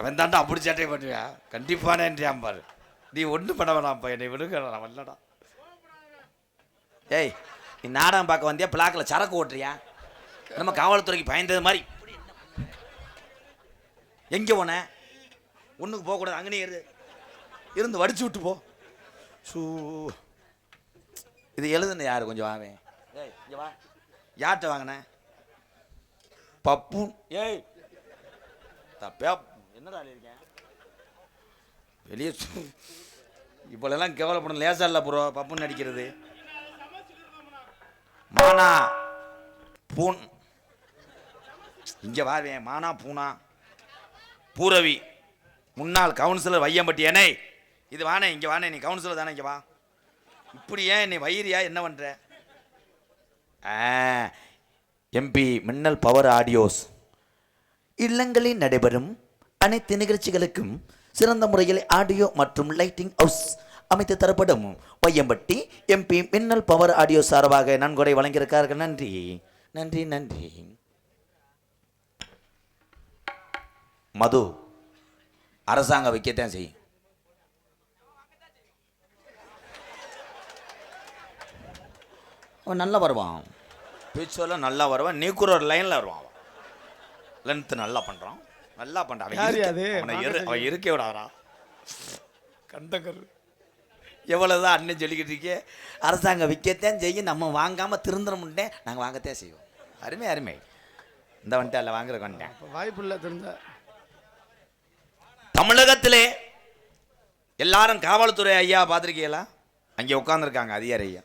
அவன் தாண்டா அப்படி சட்டை பண்ணுவியா? கண்டிப்பானேன்றியாம் பாரு. நீ ஒன்றும் பண்ண வேணாம்ப்பா என்னை விடுங்க நான் வரலடா. ஏய் நீ நாடகம் பார்க்க வந்தியா? பிளாக்கில் சரக்கு ஓட்டுறியா? நம்ம காவல்துறைக்கு பயந்தது மாதிரி. எங்கே போன? ஒன்றுக்கு போகக்கூடாது அங்கனே இரு. இருந்து வடிச்சு விட்டு போ. சூ. இது எழுதுன யார் கொஞ்சம் வாவே? ஏய் இங்கே வா. யார்கிட்ட வாங்கின? பப்பு. ஏய். தப்பா. என்னடா இருக்கேன்? வெளியே இவ்வளோலாம் கேவலப்படம் லேசா இல்லை ப்ரோ பப்புன்னு நடிக்கிறது மானா பூன். இங்கே வாருவேன் மானா பூனா. பூரவி. முன்னாள் கவுன்சிலர் வையம்பட்டி என்னை இது வானே இங்கே வானே நீ கவுன்சிலர் தானே இங்கே வா. இப்படி ஏன் என்னை வயிறியா என்ன பண்ணுற எம்பி மின்னல் பவர் ஆடியோஸ் இல்லங்களில் நடைபெறும் அனைத்து நிகழ்ச்சிகளுக்கும் சிறந்த முறையில் ஆடியோ மற்றும் லைட்டிங் ஹவுஸ் அமைத்து தரப்படும் Vaiyampatti MP Minnal power audio சார்பாக நன்கொடை வழங்கியிருக்கார்கள் நன்றி. நன்றி நன்றி. மது அரசாங்கம் வைக்கத்தான் செய்யும். அவன் நல்லா வருவான். பேச்சுவெல்லாம் நல்லா வருவான். நீ கூட ஒரு லைனில் வருவான். லென்த்து நல்லா பண்ணுறான் நல்லா பண்ணுறான் அவன் இருக்க- விடாதா கண்டகர் எவ்வளோதான் அண்ணன் சொல்லிக்கிட்டு இருக்கே. அரசாங்கம் விற்கத்தான் செய்யும். நம்ம வாங்காமல் திருந்துட முடியேன் நாங்கள் வாங்கத்தான் செய்வோம். அருமை அருமை. இந்த வந்துட்டு அதில் வாங்குற வந்துட்டேன். வாய்ப்பு இல்லை திருந்த. தமிழகத்திலே எல்லாரும் காவல்துறை ஐயா பார்த்துருக்கீங்களா? அங்கே உட்காந்துருக்காங்க அதிகாரி ஐயா.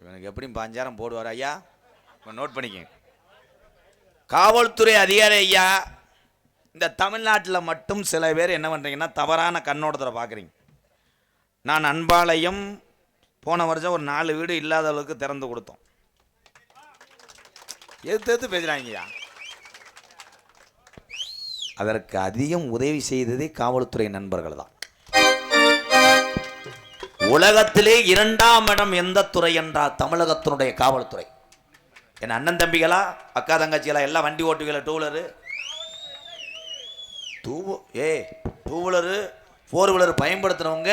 இவனுக்கு எப்படியும் பாஞ்சாயிரம் போடுவார் ஐயா. நோட் பண்ணிக்கங்க. காவல்துறை அதிகாரி ஐயா இந்த தமிழ்நாட்டில் மட்டும் சில பேர் என்ன பண்ணுறீங்கன்னா தவறான கண்ணோட்டத்தில் பார்க்குறீங்க நான் அன்பாலயம் போன வருஷம் ஒரு நாலு வீடு இல்லாத அளவுக்கு திறந்து கொடுத்தோம். எதிர்த்து எடுத்து பேசுகிறாங்கய்யா அதற்கு அதிகம் உதவி செய்ததே காவல்துறை நண்பர்கள் தான். உலகத்திலே இரண்டாம் இடம் எந்த துறை என்றால் தமிழகத்தினுடைய காவல்துறை. என் அண்ணன் தம்பிகளா அக்கா தங்கச்சிகளா எல்லாம் வண்டி ஓட்டுவீங்களா டூ வீலரு டூ ஏ டூ வீலரு ஃபோர் வீலர் பயன்படுத்துகிறவங்க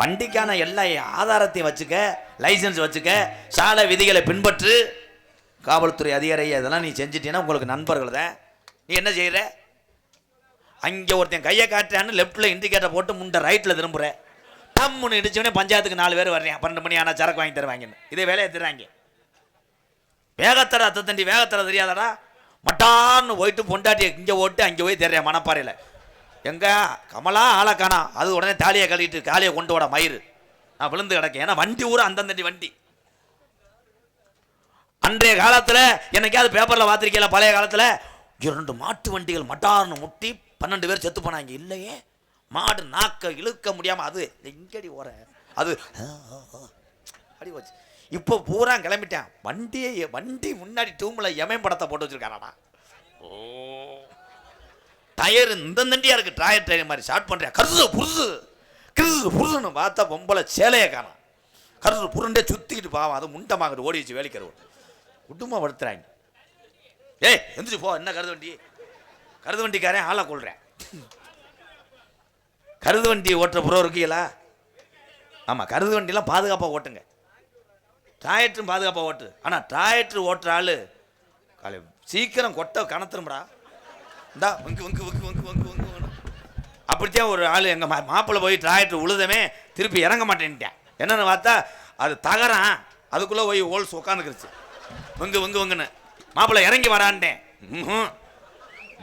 வண்டிக்கான எல்லா ஆதாரத்தையும் வச்சுக்க லைசன்ஸ் வச்சுக்க சாலை விதிகளை பின்பற்று காவல்துறை அதிகாரி இதெல்லாம் நீ செஞ்சிட்டீன்னா உங்களுக்கு நண்பர்கள் தான். நீ என்ன செய்கிற அங்கே ஒருத்தன் கையை காட்டுறான்னு லெஃப்ட்டில் இண்டிகேட்டர் போட்டு முண்டை ரைட்டில் திரும்புகிறேன் டம்முன்னு இடிச்சவனே பஞ்சாயத்துக்கு நாலு பேர் வர்றேன். பன்னெண்டு மணி ஆனால் சரக்கு வாங்கி தருவாங்கன்னு. இதே வேலையை தருவாங்க. வேகத்தர அத்தை தண்டி வேகத்தர தெரியாதடா? மட்டான்னு போயிட்டு பொண்டாட்டியை இங்கே ஓட்டு அங்கே போய் தெரியா மணப்பாறையில். எங்கே? கமலா ஆளை காணா. அது உடனே தாலியை கழுவிட்டு காலியை கொண்டு வட மயிறு. நான் விழுந்து கிடக்கேன். ஏன்னா வண்டி ஊரா அந்தந்தண்டி வண்டி. அன்றைய காலத்தில் என்னைக்காவது பேப்பரில் பார்த்துருக்கல பழைய காலத்தில்? இரண்டு மாட்டு வண்டிகள் மட்டார்னு முட்டி பன்னெண்டு பேர் செத்து போனாங்க. இல்லையே. மாடு நாக்க இழுக்க முடியாமல் அது இங்கடி ஓர. அது அடி போச்சு. இப்போ பூரா கிளம்பிட்டேன். வண்டியை வண்டி முன்னாடி டூமில் எமன் படத்தை போட்டு வச்சிருக்காராடா. ஓ. டயர் இந்த தண்டியா இருக்கு. டயர் டயர் மாதிரி ஷார்ட் பண்ணுறியா கருது புருசு. கிருது புருசுன்னு பார்த்தா பொம்பளை சேலையை காணோம். கருது புருண்டே சுற்றிக்கிட்டு பாவம். அது முண்டமாங்கிட்டு ஓடி வச்சு வேலைக்கிறவர் குடும்பப்படுத்துறாங்க ஏய் எந்திரிச்சு போ. என்ன கருது வண்டி? கருது வண்டிக்காரன் ஆளை கொள்றேன் கருது வண்டி ஓட்டுற புறோ இருக்கீங்களா ஆமாம் கருது வண்டிலாம் பாதுகாப்பாக ஓட்டுங்க. டாயற்றும் பாதுகாப்பாக ஓட்டு. ஆனால் டாயற்று ஓட்டுற ஆள் காலை சீக்கிரம் கொட்டை கணத்துரும்டா இந்தா வங்கு வங்கு வங்கு வங்கு வங்கு வங்கு அப்படித்தான் ஒரு ஆள் எங்கள் மா மாப்பிள்ளை போய் ட்ராக்டர் உழுதமே திருப்பி இறங்க மாட்டேன்ட்டேன் என்னன்னு பார்த்தா அது தகரான். அதுக்குள்ளே போய் ஓல்ஸ் உட்காந்துக்கிருச்சு வங்கு வங்கு வங்குன்னு. மாப்பிள்ளை இறங்கி வரான்ட்டேன்.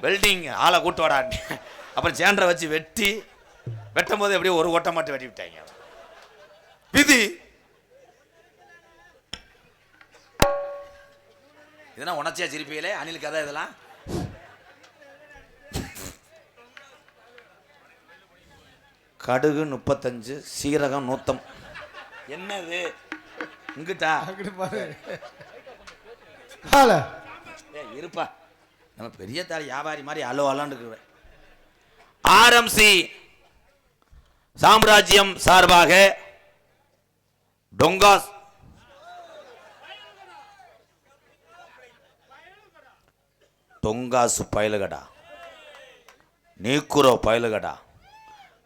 வெல்டிங் ஆளை கூட்டு வரான்ட்டேன். அப்புறம் சேண்டரை வச்சு வெட்டி வெட்டும் போது எப்படியோ ஒரு ஓட்டம் மட்டும் வெட்டி விட்டாங்க. விதி இதெல்லாம் உணர்ச்சியா சிரிப்பீங்களே அனில் கதை இதெல்லாம்? கடுகு முப்பத்தஞ்சு சீரகம் நூத்தம். என்னது? இங்கிட்டா? அங்கிட்டு பாரு. ஆள. ஏ இருப்பா. நம்ம பெரிய தாள் வியாபாரி மாதிரி அலோ அலான்னு ஆர்எம்சி சாம்ராஜ்யம் சார்பாக டொங்காஸ் டொங்காசு பயலுகடா. நீக்குரோ பயலுகடா.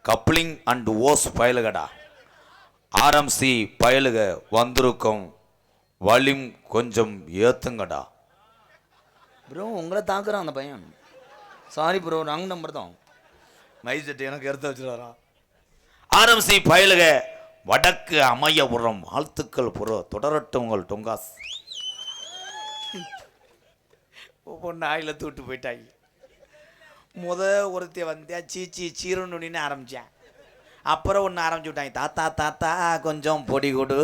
கப்ளிங் அண்ட் ஓஸ் பயலுகடா. ஆர்எம்சி பயலுக வந்திருக்கும் வலிம் கொஞ்சம் ஏத்துங்கடா. ப்ரோ உங்களை தாக்குறான் அந்த பையன். சாரி ப்ரோ ராங் நம்பர் தான். மைசெட் எனக்கு எடுத்து வச்சுருவாரான் ஆர்எம்சி பயலுக வடக்கு அமையபுரம் வாழ்த்துக்கள் புற தொடரட்டும் உங்கள் டொங்காஸ் ஒவ்வொன்று ஆயில் தூட்டு போயிட்டாங்க முத ஒருத்தைய வந்தா சீச்சி சீரணுன்னு ஆரம்பித்தேன் அப்புறம் ஒன்று ஆரம்பிச்சு விட்டாங்க தாத்தா தாத்தா கொஞ்சம் பொடி கொடு.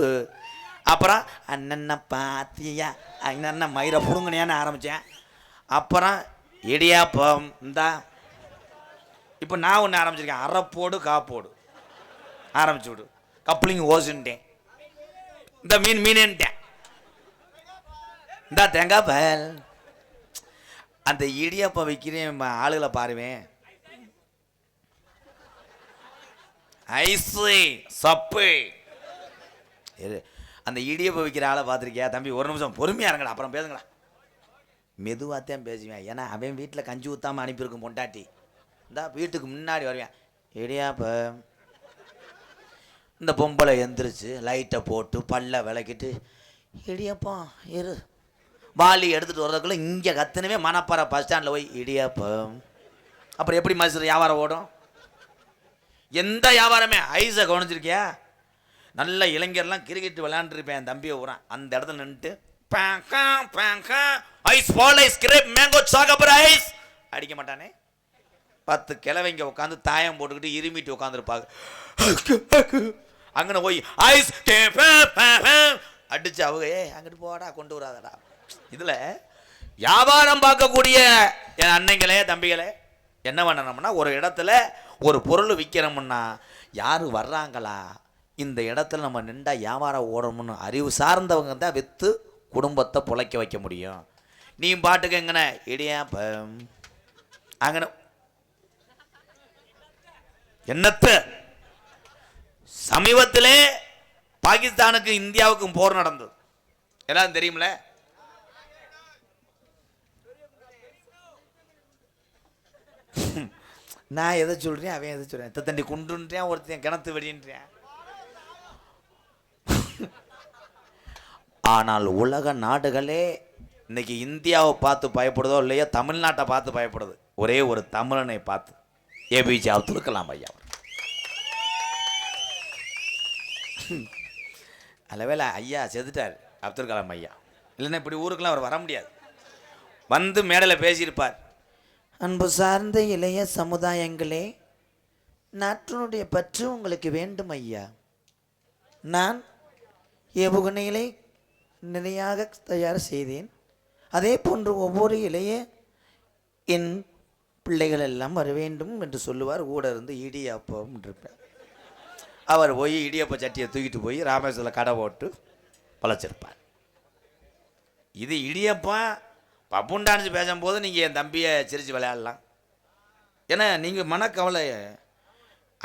அப்புறம் அண்ணன்ன பாத்தியா அண்ணன்ன மயிரை புடுங்கினியான்னு ஆரம்பித்தேன் அப்புறம் இடியாப்பம் இந்தா. இப்போ நான் ஒன்று ஆரம்பிச்சிருக்கேன் அரைப்போடு காப்போடு ஆரம்பிச்சு விடு. கப்ளிங் ஓசுன்ட்டேன். இந்த மீன் மீனேன்ட்டேன். இந்தா தேங்காய் பல். அந்த இடியப்பம் விற்கிறேன் ஆளுகளை பாருவேன். ஐஸு சப்பு. அந்த இடியப்பம் விற்கிற ஆளை பார்த்துருக்கியா? தம்பி ஒரு நிமிஷம் பொறுமையாக இருங்கடா அப்புறம் பேசுங்களா மெதுவாக தான் பேசுவேன். ஏன்னா அவன் வீட்டில் கஞ்சி ஊற்றாமல் அனுப்பியிருக்கும் பொண்டாட்டி. இந்தா வீட்டுக்கு முன்னாடி வருவேன். இடியாப்ப இந்த பொம்பளை எந்திரிச்சு லைட்டை போட்டு பல்ல விளக்கிட்டு இடியப்பம் இரு வாலி எடுத்துகிட்டு வர்றதுக்குள்ளே இங்கே கத்துனவே மணப்பாறை பஸ் ஸ்டாண்டில் போய் இடியாப்பம். அப்புறம் எப்படி மனுஷன் வியாபாரம் ஓடும்? எந்த வியாபாரமே ஐஸை கவனிச்சிருக்கியா? நல்ல இளைஞர்லாம் கிரிக்கெட் விளையாண்டுருப்பேன் என் தம்பியை ஊறான் அந்த இடத்துல நின்றுட்டு பேங்கா பேங்கா ice ball ice grape mango சாகப்பர் ice. அடிக்க மாட்டானே. பத்து கிழவைங்க உட்காந்து தாயம் போட்டுக்கிட்டு இருமிட்டு உட்காந்துருப்பாங்க அங்கே போய் ஐஸ் அடிச்சு அவங்க ஏ அங்கிட்டு போடா கொண்டு வராதடா. இதில் வியாபாரம் பார்க்கக்கூடிய என் அன்னைங்களே தம்பிகளே என்ன பண்ணணும்னா ஒரு இடத்துல ஒரு பொருள் விற்கிறோம்னா யார் வர்றாங்களா? இந்த இடத்துல நம்ம நின்றா வியாபாரம் ஓடணும்னு அறிவு சார்ந்தவங்க தான் விற்று குடும்பத்தை பிழைக்க வைக்க முடியும். நீ பாட்டுக்கு எங்கன இடியாப்பம் அங்கன. என்னத்த? சமீபத்திலே பாகிஸ்தானுக்கு இந்தியாவுக்கும் போர் நடந்தது. எல்லாரும் தெரியுமில? நான் எதை சொல்றேன் அவன் எதை சொல்றேன்? தண்டி குண்டுன்றேன் ஒருத்தன் கிணத்து வெடின்றேன் ஆனால் உலக நாடுகளே இன்னைக்கு இந்தியாவை பார்த்து பயப்படுதோ இல்லையோ தமிழ்நாட்டை பார்த்து பயப்படுது. ஒரே ஒரு தமிழனை பார்த்து. ஏபிஜே அப்துல் கலாம் ஐயா அவர். அளவேல ஐயா செத்துட்டார். அப்துல் கலாம் ஐயா. இல்லைன்னா இப்படி ஊருக்கெல்லாம் அவர் வர முடியாது. வந்து மேடையில் பேசியிருப்பார். அன்பு சார்ந்த இளைய சமுதாயங்களே நாட்டினுடைய பற்று உங்களுக்கு வேண்டும் ஐயா. நான் ஏவுகணைகளை நிலையாக தயார் செய்தேன். அதே போன்று ஒவ்வொரு இளைய என் பிள்ளைகள் எல்லாம் வர வேண்டும் என்று சொல்லுவார். கூட இருந்து இடியாப்பம் இருப்பேன். அவர் போய் இடியப்ப சட்டியை தூக்கிட்டு போய் ராமேஸ்வரில் கடை போட்டு பழச்சிருப்பார். இது இடியப்பா பப்புன் டான்ஸ் பேசும்போது நீங்கள் என் தம்பியை சிரித்து விளையாடலாம். ஏன்னா நீங்கள் மனக்கவலை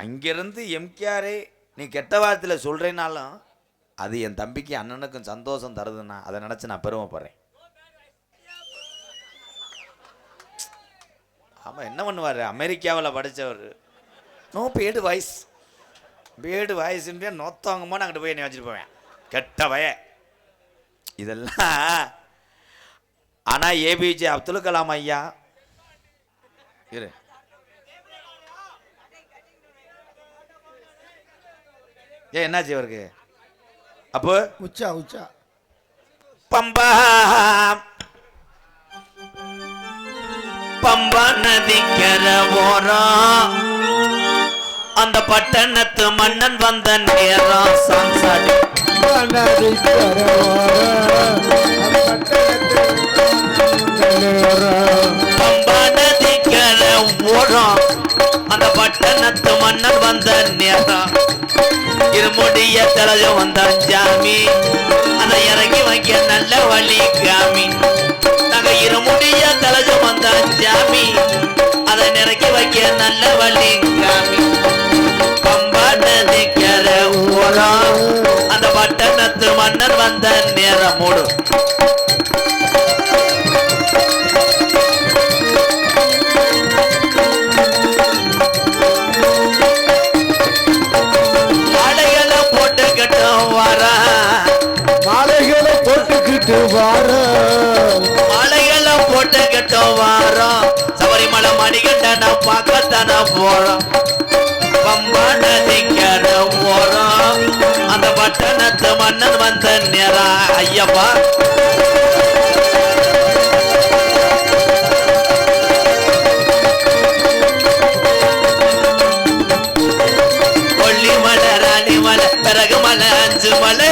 அங்கேருந்து எம்கேஆரே நீ கெட்ட வார்த்தையில் சொல்கிறேனாலும் அது என் தம்பிக்கு அண்ணனுக்கும் சந்தோஷம் தருதுன்னா அதை நினச்சி நான் பெருமைப்படுறேன். ஆமாம் என்ன பண்ணுவார்? அமெரிக்காவில் படித்தவர் நோ பேடு வாய்ஸ். பேடு வாய்ஸ்ன்றே நொத்தவங்கமோ அங்கிட்டு போய் என்னை வச்சுட்டு போவேன். கெட்ட வய இதெல்லாம் ஆனால் ஏபிஜே அப்துல் கலாம் ஐயா. இரு. ஏ என்னாச்சு இவருக்கு? அப்போ. உச்சா உச்சா. பம்பா பம்பா நதிக்கர ஓரம். அந்த பட்டணத்து மன்னன் வந்த நேரம் சான்சாடி பம்பா நதிக்கர ஓரம் அந்த பட்டணத்து மன்னன் வந்த நேரம் இருமுடிய தலைய வந்த ஜாமி அதை இறங்கி வைக்க நல்ல வழி காமி நாங்க இருமுடிய தலைய வந்த ஜாமி அதை இறக்கி வைக்க நல்ல வழி காமி பம்பா நதிக்கர போலாம். அந்த பட்டணத்து மன்னர் வந்த நேரம் மூடு. போட்டுக்கிட்டு வாரம் மலைகளை போட்டுக்கிட்டோம் வாரம். சபரிமலை மணிகண்டனை பார்க்கத்தான போறோம். பட்டணத்து மன்னன் வந்த நேரம் ஐயப்பா. கொல்லிமலை ராணிமலை பிறகு மலை அஞ்சு மலை.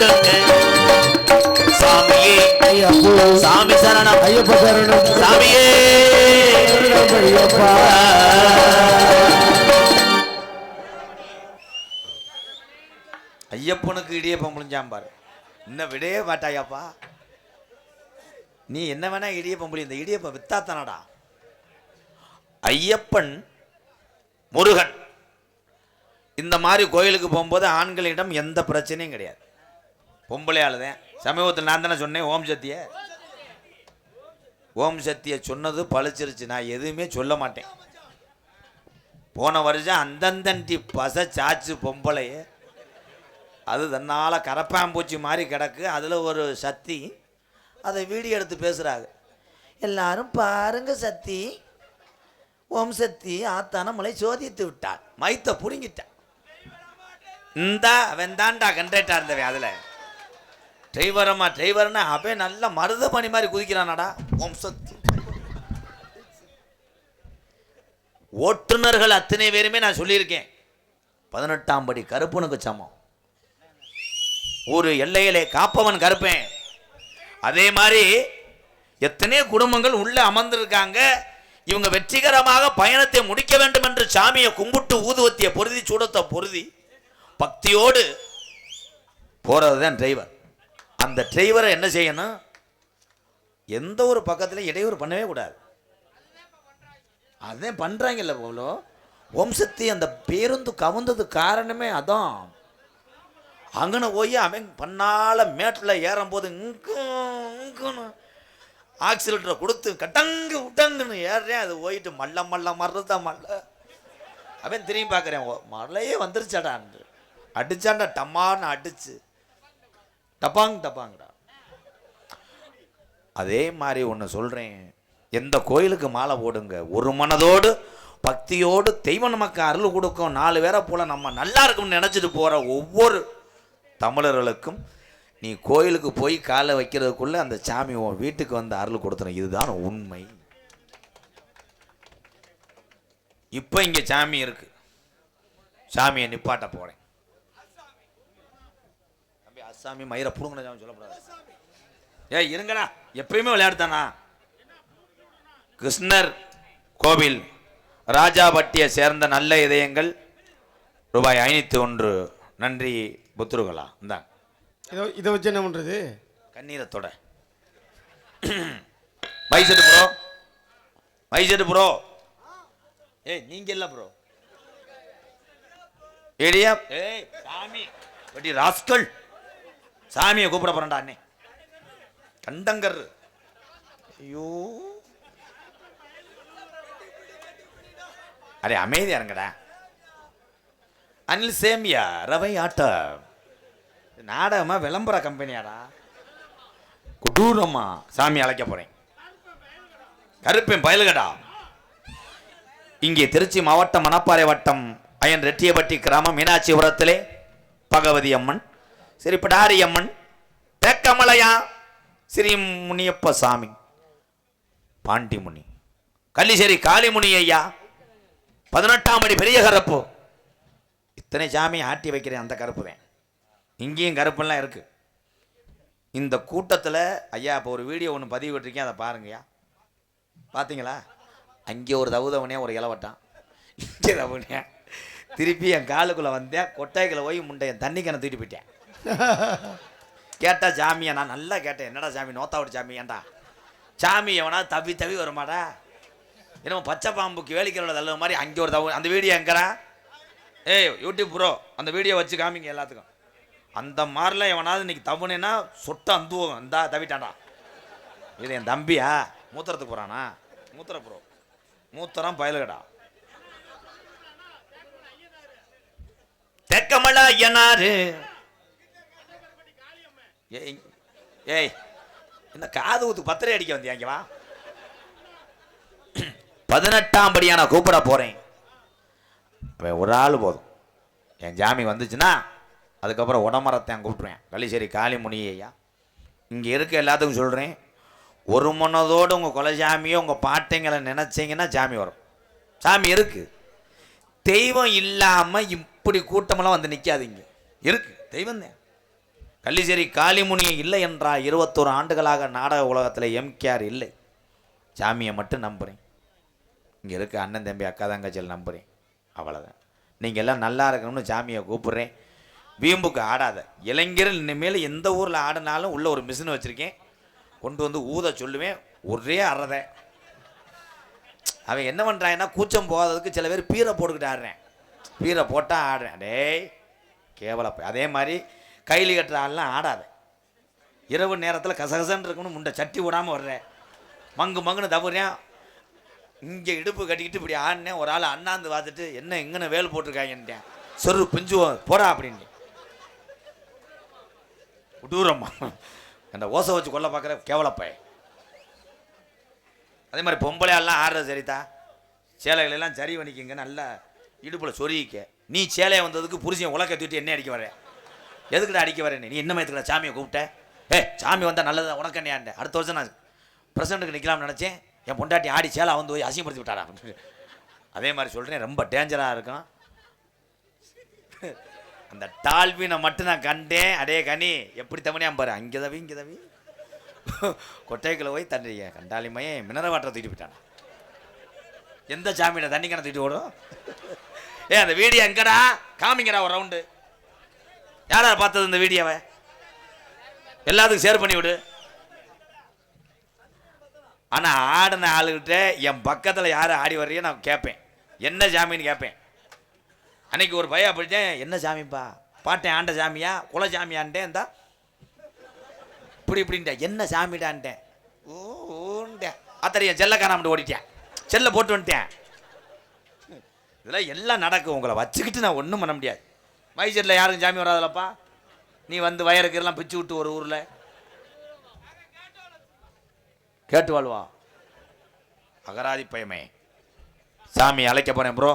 நாடி ஓடுங்க சாமியே ஐயப்போ. சாமி சரணம். ஐயப்ப சரணம். சாமியே. ஐயப்பா ஐயப்பனுக்கு இடியப்பம் முடிஞ்சான் பாரு. இன்னும் விடையே மாட்டாயாப்பா. நீ என்ன வேணா இடியப்பம் புளி இந்த இடியப்பம் வித்தாத்தானடா. ஐயப்பன் முருகன். இந்த மாதிரி கோயிலுக்கு போகும்போது ஆண்களிடம் எந்த பிரச்சனையும் கிடையாது. பொம்பளை தான் சமீபத்தில் நான் தானே சொன்னேன் ஓம் சத்திய ஓம் சத்திய சொன்னது பழிச்சிருச்சு. நான் எதுவுமே சொல்ல மாட்டேன். போன வருஷம் அந்தந்தன்டி பச சாச்சு பொம்பளைய. அது தன்னால் கரப்பாம்பூச்சி மாதிரி கிடக்கு. அதில் ஒரு சக்தி. அதை வீடியோ எடுத்து பேசுகிறாங்க எல்லாரும் பாருங்க சக்தி. ஓம் சக்தி ஆத்தான மலை சோதித்து விட்டாள் மைத்த புடுங்கிட்டான். இந்தா அவன் தான்டா கண்டேட்டா இருந்தவன் அதில் டிரைவரம்மா டிரைவர்னா அப்பே நல்ல மருத பணி மாதிரி குதிக்கிறானாடா. வம்சத்து சக்தி. ஓட்டுநர்கள் அத்தனை பேருமே நான் சொல்லியிருக்கேன். பதினெட்டாம் படி கருப்பனுக்கு சமம். ஒரு எல்லையிலே காப்பவன் கருப்பேன். அதே மாதிரி எத்தனையோ குடும்பங்கள் உள்ளே அமர்ந்திருக்காங்க. இவங்க வெற்றிகரமாக பயணத்தை முடிக்க வேண்டும் என்று சாமியை கும்பிட்டு ஊதுவத்திய பொருதி சூடத்தை பொருதி பக்தியோடு போகிறது தான் டிரைவர் அந்த டிரைவரை என்ன செய்யணும்? எந்த ஒரு பக்கத்துலையும் இடையூறு பண்ணவே கூடாது. அதான் பண்ணுறாங்கல்ல போலோ வம்சத்தி அந்த பேருந்து கவுந்தது காரணமே அதான். அங்கன போய் அவன் பண்ணால மேட்டில் ஏறும்போது இங்குன்னு ஆக்சிலேட்டரை கொடுத்து கட்டங்கு விட்டங்குன்னு ஏறுறேன். அது போயிட்டு மல்ல மல்ல மறதா மல்ல. அவன் திரும்பி பார்க்குறேன். மழையே வந்துருச்சாடான்னு அடிச்சான்டா டம்மான்னு அடிச்சு. டப்பாங் டப்பாங்கடா. அதே மாதிரி ஒன்று சொல்கிறேன் எந்த கோயிலுக்கு மாலை போடுங்க ஒரு மனதோடு பக்தியோடு தெய்வம் நமக்கு அருள் கொடுக்கும் நாலு பேரை போல் நம்ம நல்லா இருக்கும்னு நினச்சிட்டு போகிற ஒவ்வொரு தமிழர்களுக்கும் நீ கோயிலுக்கு போய் காலை வைக்கிறதுக்குள்ளே அந்த சாமி உன் வீட்டுக்கு வந்து அருள் கொடுத்துரும் இதுதான் உண்மை. இப்போ இங்கே சாமி இருக்கு. சாமியை நிப்பாட்ட போகிறேன் அசாமி மயிரை புடுங்கின சாமி சொல்லக்கூடாது. ஏய் இருங்கடா. எப்பயுமே விளையாடுதானா? கிருஷ்ணர் கோவில் ராஜாபட்டியை சேர்ந்த நல்ல இதயங்கள் ரூபாய் ஐநூற்றி ஒன்று. நன்றி புத்துருகளா இந்தாங்க இதை இதை வச்சு என்ன பண்றது? கண்ணீரத்தோட வைசெட்டு ப்ரோ. வைசெட்டு ப்ரோ. ஏய் நீங்க இல்ல ப்ரோ. ஏடியா ஏய் சாமி. ராஸ்கல். சாமியை கூப்பிட போறேன்டா அண்ணே. கண்டங்கர். ஐயோ. அரே அமைதியா இருங்கடா. அனில் சேமியா ரவை ஆட்டா. நாடகமா விளம்பர கம்பெனியாடா. கொடூரமா சாமி அழைக்க போறேன். கருப்பேன் பயலுகடா. இங்கே திருச்சி மாவட்டம் மணப்பாறை வட்டம் அயன் ரெட்டியபட்டி கிராமம் மீனாட்சிபுரத்திலே பகவதி அம்மன். ஸ்ரீ பிடாரியம்மன் தேக்கமலையா? ஸ்ரீ முனியப்ப சாமி பாண்டிமுனி கள்ளிசேரி காளிமுனி ஐயா பதினெட்டாம் அடி பெரிய கருப்பு. இத்தனை சாமி ஆட்டி வைக்கிறேன் அந்த கருப்பு தான். இங்கேயும் கருப்பெல்லாம் இருக்கு. இந்த கூட்டத்தில் ஐயா இப்போ ஒரு வீடியோ ஒன்று பதிவு விட்டுருக்கேன் அதை பாருங்கய்யா. பார்த்தீங்களா அங்கே ஒரு தவுதவனே ஒரு இலவட்டான் இங்கே தவுனே திருப்பி என் காலுக்குள்ளே வந்தேன் கொட்டாய்க்குள்ள போய் முண்டை என் தண்ணி கணை தூக்கிட்டு போயிட்டேன். கேட்டா சாமியா நான் நல்லா கேட்டேன். என்னடா சாமி நோத்தாவோட ஜாமியாண்டா ஏன்டா? சாமி எவனா தவி தவி வருமாடா? என்னமோ பச்சை பாம்புக்கு வேலிக்கிறோட தள்ள மாதிரி அங்கே ஒரு தவ அந்த வீடியோ எங்கடா? ஏய் யூடியூப் ப்ரோ அந்த வீடியோ வச்சு காமிங்க எல்லாத்துக்கும். அந்த மாதிரிலாம் எவனாவது இன்னைக்கு தவணுன்னா சொட்டு அந்துவோம். இந்தா தவிட்டான்டா. இது என் தம்பியா? மூத்திரத்துக்கு போகிறானா மூத்திர ப்ரோ மூத்திரம் பயலுகடா. தெக்கமலா ஐயனாரு ஏய் ஏய் என்ன காது ஊத்து பத்திரை அடிக்க வந்தியா இங்க வா. பதினெட்டாம் படியா நான் கூப்பிட போறேன். ஒரு ஆள் போதும். என் ஜாமி வந்துச்சுன்னா அதுக்கப்புறம் உடமரத்தை கூப்பிடுவேன் கள்ளிச்சேரி காளிமுனி ஐயா இங்கே இருக்க எல்லாத்துக்கும் சொல்கிறேன் ஒரு மனதோடு உங்கள் குலசாமியோ உங்கள் பாட்டைங்களை நினச்சிங்கன்னா சாமி வரும். சாமி இருக்கு. தெய்வம் இல்லாமல் இப்படி கூட்டமெல்லாம் வந்து நிற்காதீங்க இருக்கு. தெய்வம் தான் கள்ளிச்சேரி காளிமுனி இல்லை என்றா இருபத்தோரு ஆண்டுகளாக நாடக உலகத்தில் எம்கேஆர் இல்லை. சாமியை மட்டும் நம்புகிறேன் இங்கே இருக்க அண்ணன் தம்பி அக்கா தங்கச்சியில் நம்புகிறேன் அவ்வளோதான் நீங்கள் எல்லாம் நல்லா இருக்கணும்னு சாமியை கூப்பிட்றேன். வீம்புக்கு ஆடாத. இளைஞர் இனிமேல் எந்த ஊரில் ஆடினாலும் உள்ள ஒரு மிஷின் வச்சுருக்கேன். கொண்டு வந்து ஊத சொல்லுவேன். ஒரே அறத. அவன் என்ன பண்ணுறாங்கன்னா கூச்சம் போகாததுக்கு சில பேர் பீரை போட்டுக்கிட்டு ஆடுறேன். பீரை போட்டால் ஆடுறேன். டேய் கேவல அதே மாதிரி கைலி கட்டுற ஆள்லாம் ஆடாத. இரவு நேரத்தில் கசகசன்னு இருக்கணும் முண்டை சட்டி விடாமல் வர்றேன் மங்கு மங்குன்னு தவறேன் இங்கே இடுப்பு கட்டிக்கிட்டு இப்படி ஆடினேன் ஒரு ஆள் அண்ணாந்து பார்த்துட்டு என்ன எங்கன்னு வேல் போட்டிருக்காங்கன்ட்டேன். சொரு பிஞ்சுவோம் போடா அப்படின்னு விடூரம்மா அந்த ஓசை வச்சு கொல்ல பார்க்குற கேவலப்பை. அதே மாதிரி பொம்பளையாலாம் ஆடுறது சரிதா? சேலைகளெல்லாம் சரி பண்ணிக்கிங்க நல்லா இடுப்பில் சொருகிக்க. நீ சேலையை வந்ததுக்கு புருஷன் உலக்க தூட்டி என்ன அடிக்க வரேன் எதுக்குடா அடிக்க வரேன் நீ என்ன மயத்துக்குடா சாமியை கூப்பிட்ட? ஏ சாமி வந்தால் நல்லது உனக்கு என்ன அடுத்த வருஷம் நான் பிரசிடண்ட்டுக்கு நிற்கலாம்னு நினச்சேன். என் பொண்டாட்டி ஆடி சேலை வந்து போய் அசிங்கப்படுத்தி விட்டாடா அதே மாதிரி சொல்கிறேன் ரொம்ப டேஞ்சராக இருக்கும். அந்த டால்வினை மட்டும் நான் கண்டேன். அடே கனி எப்படி தமிழியா பாரு? அங்கே தவி இங்கே தவி. கொட்டைக்குள்ள போய் தண்ணி கண்டாலிமையே மினர வாட்டரை தூக்கிட்டு போயிட்டானா. எந்த சாமியிட தண்ணி கணக்கு தூக்கிட்டு ஓடும்? ஏ அந்த வீடியோ எங்கடா? காமிங்கடா ஒரு ரவுண்டு யாரா பார்த்தது இந்த வீடியோவை? எல்லாத்துக்கும் ஷேர் பண்ணி விடு. ஆனால் ஆடின ஆளுகிட்ட என் பக்கத்தில் யார் ஆடி வர்றியோ நான் கேட்பேன் என்ன சாமின்னு கேட்பேன் அன்னைக்கு ஒரு பையன் படித்தேன் என்ன சாமிப்பா? பாட்டேன் ஆண்ட சாமியா? குல சாமியான்ட்டேன் இந்தா. இப்படி இப்படின்ட்டேன் என்ன சாமிடான்ட்டேன்? ஓண்டேன் அத்தனைய செல்ல காணாமட்டு ஓடிட்டேன். செல்ல போட்டு வந்துட்டேன். இதெல்லாம் எல்லாம் நடக்கும் உங்களை வச்சுக்கிட்டு நான் ஒன்றும் பண்ண முடியாது. மைசூரில் யாருக்கும் சாமி வராதுலப்பா. நீ வந்து வயருக்கு எல்லாம் பிச்சு விட்டு ஒரு ஊரில். கேட்டு வாழ்வா. அகராதி பயமே. சாமி அழைக்க போகிறேன் ப்ரோ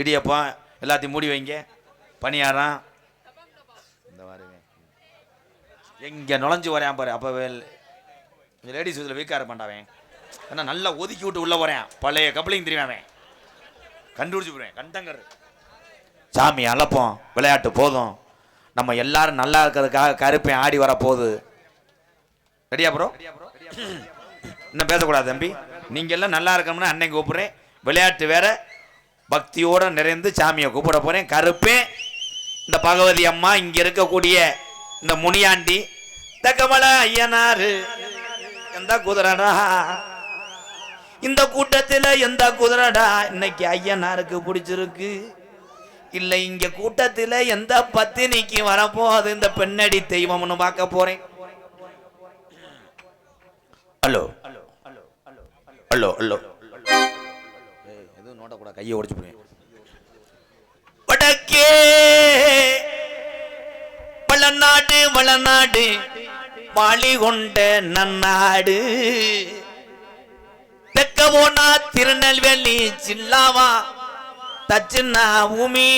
இடியப்பம் எல்லாத்தையும் மூடி வைங்க. பணியாரம். இந்த மாதிரி. எங்கே நுழைஞ்சு வரேன் பாரு. அப்போ இந்த லேடிஸ் இதில் வீக்காக இருப்பான்டாவேன் ஏன்னா நல்லா ஒதுக்கி விட்டு உள்ளே போகிறேன் பழைய கப்பலையும் தெரியும் அவன்? கண்டுபிடிச்சு போடுவேன் கண்டங்கர் சாமி அழைப்போம். விளையாட்டு போதும். நம்ம எல்லாரும் நல்லா இருக்கிறதுக்காக கருப்பேன் ஆடி வர போகுது ரெடியா ப்ரோ இன்னும் பேசக்கூடாது தம்பி. நீங்கள் எல்லாம் நல்லா இருக்கணும்னு அன்னைக்கு கூப்பிட்றேன். விளையாட்டு வேற. பக்தியோடு நிறைந்து சாமியை கூப்பிட போகிறேன் கருப்பேன் இந்த பகவதி அம்மா இங்கே இருக்கக்கூடிய இந்த முனியாண்டி தக்கமல ஐயனாரு எந்த குதிரடா? இந்த கூட்டத்தில் எந்த குதிரடா? இன்னைக்கு ஐயனாருக்கு பிடிச்சிருக்கு. இல்லை இங்க கூட்டத்தில் எந்த பத்தினிக்கு வரப்போகுது? இந்த பெண்ணடி தெய்வம்னு பார்க்க போறேன். ஹலோ. Hello hello. எதுவும் நோட்டக்கூடாது கையை உடைச்சு வடக்கே வளநாடு வளநாடு பாலி கொண்ட நன்னாடு. தெக்க போனா திருநெல்வேலி சில்லாவா தச்சுன்னா பூமி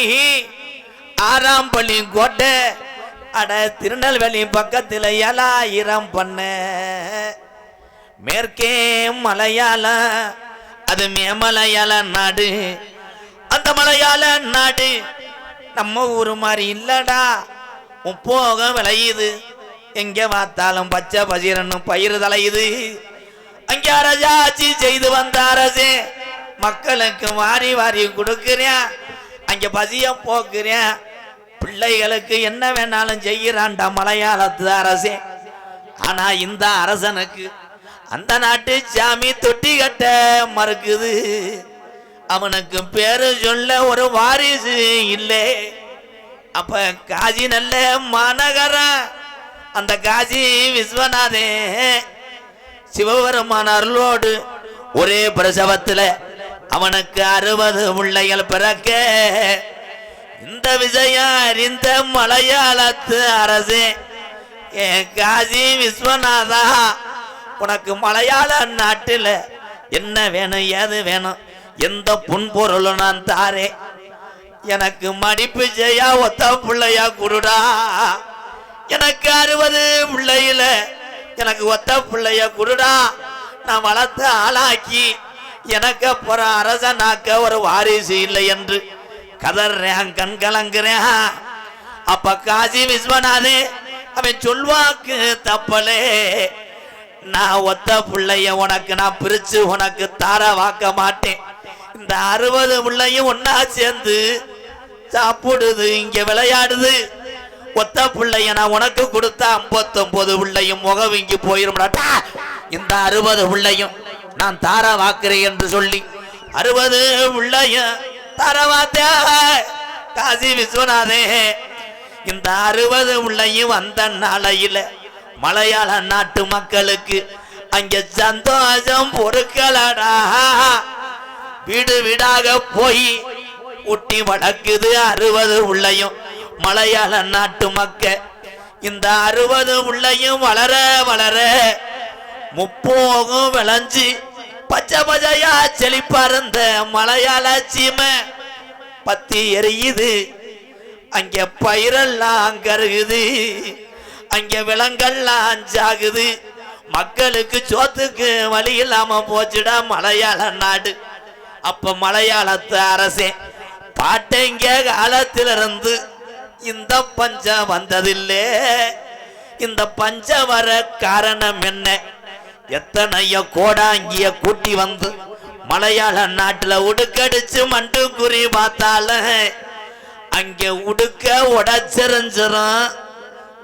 ஆறாம்பள்ளி கோட்டை அட திருநெல்வேலி பக்கத்தில் ஏழாயிரம் பண்ண. மேற்கே மலையாள அது மேமலையாள நாடு அந்த மலையாள நாடு நம்ம ஊர் மாதிரி இல்லடா போக விளையுது. எங்க பார்த்தாலும் பச்சை பசிரன்னு பயிர் தலையுது அங்கே அரசாட்சி செய்து வந்த அரசே மக்களுக்கு வாரி வாரி கொடுக்கிறேன் அங்க பசிய போக்குறேன் பிள்ளைகளுக்கு என்ன வேணாலும் செய்யறான்டா மலையாளத்து அரசே. ஆனா இந்த அரசனுக்கு அந்த நாட்டு சாமி தொட்டி கட்ட மறுக்குது. அவனுக்கு பேரு சொல்ல ஒரு வாரிசு இல்லை. அப்ப காஜி நல்ல மாநகரம் அந்த காஜி விஸ்வநாதே. சிவபெருமான அருளோடு ஒரே பிரசவத்துல அவனுக்கு அறுபது பிள்ளைகள் பிறக்க. இந்த விஜயார் அறிந்த மலையாளத்து அரசே. ஏ காசி விஸ்வநாதா உனக்கு மலையாள நாட்டில் என்ன வேணும் ஏது வேணும்? எந்த புன்பொருளும் நான் தாரே. எனக்கு மடிப்பு செய்யா ஒத்த பிள்ளையா குருடா. எனக்கு அறுபது பிள்ளையில எனக்கு ஒத்த பிள்ளைய குருடா. நான் வளர்த்து ஆளாக்கி எனக்கு அப்புறம் அரசனாக்க ஒரு வாரிசு இல்லை என்று. கதறேன் கண் கலங்குறேன். அப்ப காசி விஸ்வநாதே அவன் சொல்வாக்கு தப்பலே. நான் ஒத்த பிள்ளைய உனக்கு நான் பிரிச்சு உனக்கு தார வாக்க மாட்டேன். இந்த அறுபது பிள்ளையும் ஒன்னா சேர்ந்து சாப்பிடுது இங்க விளையாடுது. ஒத்த பிள்ளைய நான் உனக்கு கொடுத்த ஐம்பத்தொன்பது பிள்ளையும் முகவிங்கி போயிரும்டாட்டா இந்த அறுபது பிள்ளையும். நான் தாரா வாக்குறேன் என்று சொல்லி அறுபது பிள்ளையும் தார காசி விஸ்வநாதே இந்த அறுபது உள்ளையும் வந்த நாளையில மலையாள நாட்டு மக்களுக்கு அங்க சந்தோஷம் பொறுக்கலடா. வீடு வீடாக போய் ஊட்டி வளர்க்குது அறுபது உள்ளையும் மலையாள நாட்டு மக்கள் இந்த அறுபது உள்ளையும் வளர வளர முப்போகும் விளைஞ்சு பச்சை பச்சையா செழிப்பார்ந்த மலையாள சீமை. பத்தி எரியுது. அங்க பயிரெல்லாம் கருகுது. அங்க விலங்கெல்லாம் சாகுது. மக்களுக்கு சோத்துக்கு வழி இல்லாம போச்சுடா மலையாள நாடு. அப்ப மலையாளத்து அரசே பாட்டைங்க காலத்திலிருந்து இந்த பஞ்சம் வந்ததில்லே. இந்த பஞ்சம் வர காரணம் என்ன? எத்தனைய கோடாங்கிய கூட்டி வந்து மலையாள நாட்டுல உடுக்கடிச்சு மண்டு குறி பார்த்தால அங்க உடுக்க உடச்செறிஞ்சிரும்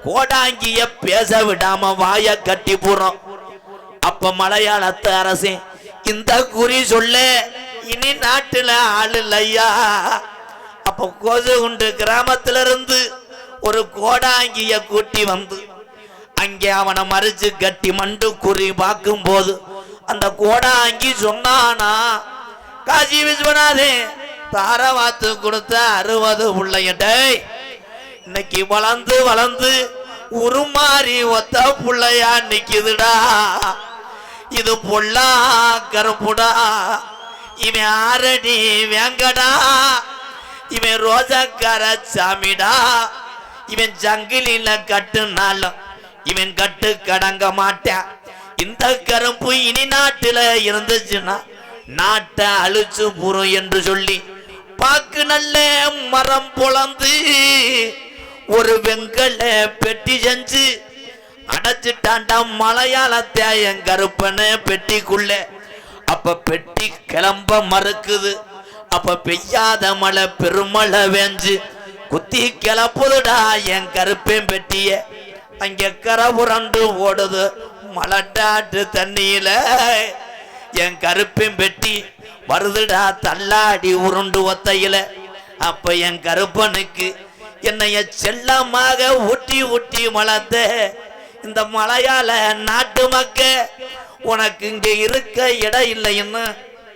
கோடாங்கிய பேச விடாம வாய கட்டி போறோம். அப்ப மலையாளத்து அரசே இந்த குறி சொல்ல இனி நாட்டுல ஆள் இல்லையா? அப்ப கோசுகுண்டு கிராமத்துல இருந்து ஒரு கோடாங்கிய கூட்டி வந்து அங்கே அவனை மறிச்சு கட்டி மண்டு குறி பார்க்கும் போது அந்த கோடாங்கி சொன்னானா காசி விஸ்வநாதே தாரவாத்து கொடுத்த அறுபது பிள்ளையட்டை இன்னைக்கு வளர்ந்து வளர்ந்து உருமாறி ஒத்த புள்ளையா நிக்குதுடா. இது பொல்லா கருப்புடா. இவன் ஆரணி வேங்கடா. இவன் ரோஜாக்கார சாமிடா. இவன் ஜங்கிலில கட்டுனாலும் இவன் கட்டு கடங்க மாட்டான் இந்த கருப்பு இனி நாட்டுல இருந்துச்சுன்னா நாட்டை அழிச்சு புறம் என்று சொல்லி பாக்கு நல்ல மரம் பொளந்து ஒரு வெங்கல பெட்டி செஞ்சு அடைச்சிட்டாண்டா மலையாளத்தை என் கருப்பனை பெட்டிக்குள்ள. அப்ப பெட்டி கிளம்ப மறுக்குது. அப்ப பெய்யாத மழை பெருமழை வேஞ்சு குத்தி கிளப்புதுடா என் கருப்பேன் பெட்டிய. அங்கே கரை புரண்டு ஓடுது. மலட்டாட்டு தண்ணியில என் கருப்பின் பெட்டி வருதுடா தள்ளாடி உருண்டு ஒத்தையில. அப்ப என் கருப்பனுக்கு என்னைய செல்லமாக ஊட்டி ஊட்டி மலத்த இந்த மலையால நாட்டு மக்க உனக்கு இங்க இருக்க இடம் இல்லைன்னு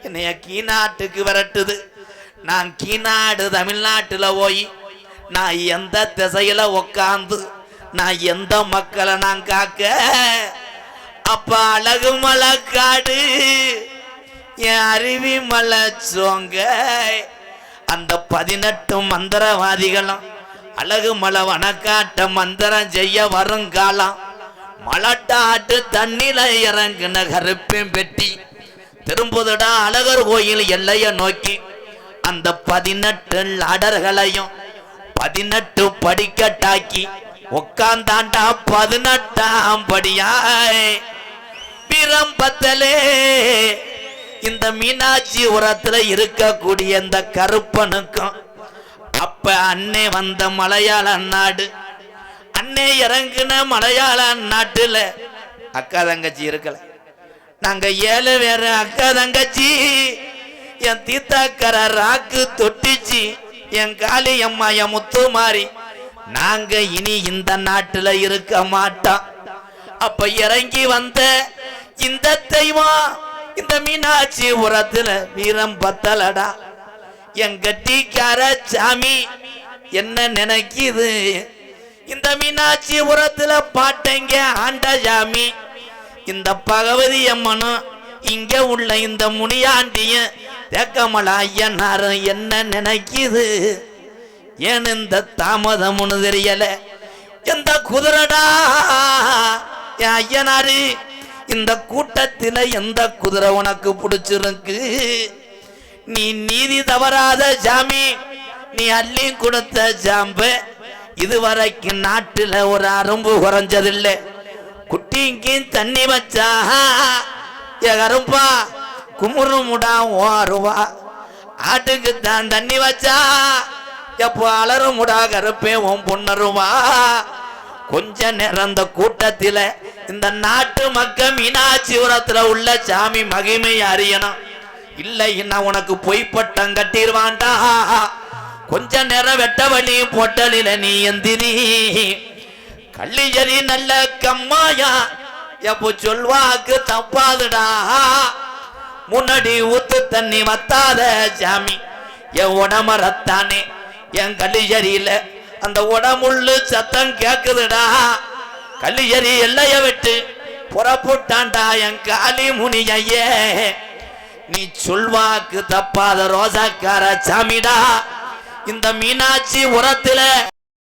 என்னைய கீநாட்டுக்கு விரட்டுது. நான் கீநாடு தமிழ்நாட்டுல போய் நான் எந்த திசையில உக்காந்து நான் எந்த மக்களை நான் காக்க? அப்ப அழகு மலை காடு என் அருவி மலை சோங்க அந்த பதினெட்டு மந்திரவாதிகளும் அழகு மலை வனக்காட்ட மந்திரம் செய்ய வருங்காலம். மலட்டாட்டு தண்ணில இறங்கின கருப்பேன் பெட்டி. திரும்புதடா அழகர் கோயில் எல்லைய நோக்கி. அந்த பதினெட்டு லாடர்களையும் பதினெட்டு படிக்கட்டாக்கி. உட்காந்தாண்டா பதினெட்டாம் படியாய். பிரம்பத்தலே. இந்த மீனாட்சி உரத்துல இருக்கக்கூடிய இந்த கருப்பனுக்கும் அப்ப அன்னை வந்த மலையாள நாடு. அன்னை இறங்குன மலையாள நாட்டுல அக்கா தங்கச்சி இருக்கல. நாங்க ஏழு பேர் அக்கா தங்கச்சி. என் தீத்தாக்கர ராக்கு தொட்டிச்சு என் காளி அம்மா என் முத்து மாறி நாங்க இனி இந்த நாட்டுல இருக்க மாட்டோம். அப்ப இறங்கி வந்த இந்த தெய்வம் இந்த மீனாட்சி உரத்துல வீரம் பத்தலடா. எங்க டீக்கார சாமி என்ன நினைக்குது? இந்த மீனாட்சி உரத்துல பாட்டங்க ஆண்ட சாமி இந்த பகவதி அம்மனும் இங்க உள்ள இந்த முனியாண்டியும் தேக்கமலா ஐயனாரும் என்ன நினைக்குது? ஏன் இந்த தாமதம்னு தெரியல? எந்த குதிரடா? என் ஐயனாரு இந்த கூட்டத்தில் எந்த குதிரை உனக்கு பிடிச்சிருக்கு? நீ நீதி தவறாத ஜாமி. நீ அள்ளி கொடுத்த ஜாம்பு. இதுவரைக்கும் நாட்டில் ஒரு அரும்பு குறைஞ்சதில்லை. குட்டிங்கும் தண்ணி வச்சா ஏ கருப்பா ஓருவா ஆட்டுக்கு தான் தண்ணி வச்சா எப்போ அலறுமுடா கருப்பே உன் பொன்னருமா கொஞ்ச நேரம் இந்த கூட்டத்தில இந்த நாட்டு மக்க மீனாட்சிபுரத்துல உள்ள சாமி மகிமை அறியணும். இல்லைன்னா உனக்கு பொய்ப்பட்டம் கட்டிடுவான்டா? கொஞ்ச நேரம் வெட்ட வழி பொட்டலில நீ எந்திரி. கள்ளியரி நல்ல கம்மாயா எப்போ சொல்வாக்கு தப்பாதுடா? முன்னாடி ஊத்து தண்ணி வத்தாத சாமி என் உடமரத்தானே என் கள்ளியரியில அந்த உடமுள்ளு சத்தம் கேக்குதுடா. கள்ளியரி எல்லைய விட்டு புறப்புட்டான்டா என் காளி ஐயே நீ சொல்வாக்கு தப்பாத ரோசாக்கார சாமிடா. இந்த மீனாட்சி உரத்துல